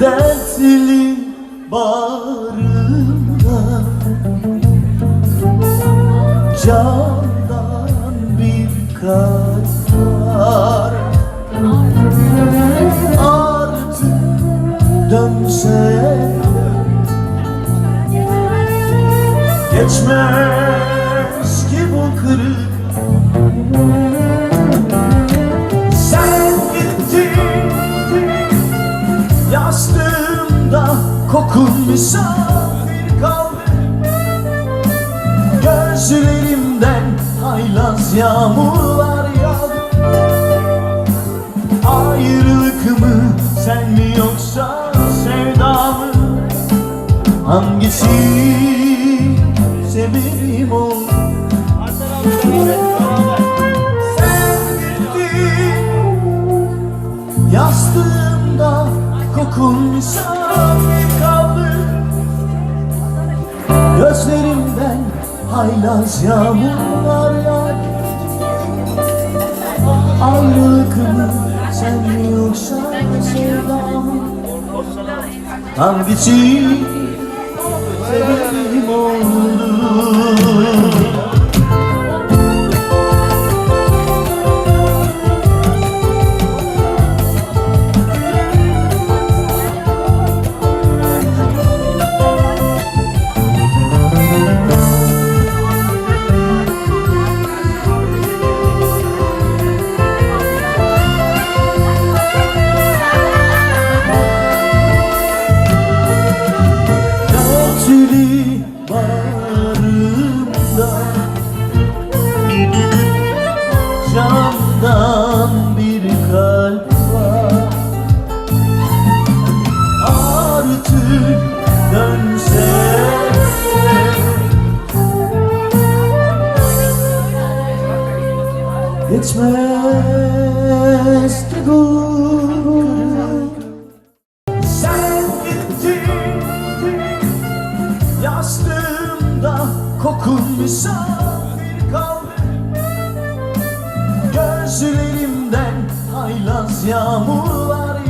Dertli bağrımda Candan bir kalp var. Artık dönse Geçmez ki bu kırık Yastığımda kokun misafir kaldı. Gözlerimden haylaz yağmurlar yağdı. Ayrılık mı sen mi yoksa sevda mı? Hangisi kokun misafir kaldı Gözlerimden haylaz yağmurlar yağdı Ayrılık mı sen mi yoksa sevda mı Hangisi sebebim Candan bir kalp var. Artık dönse Geçmez ki gurur. Sen gittin Yastığımda kokun misafir Gözlerimden haylaz yağmurlar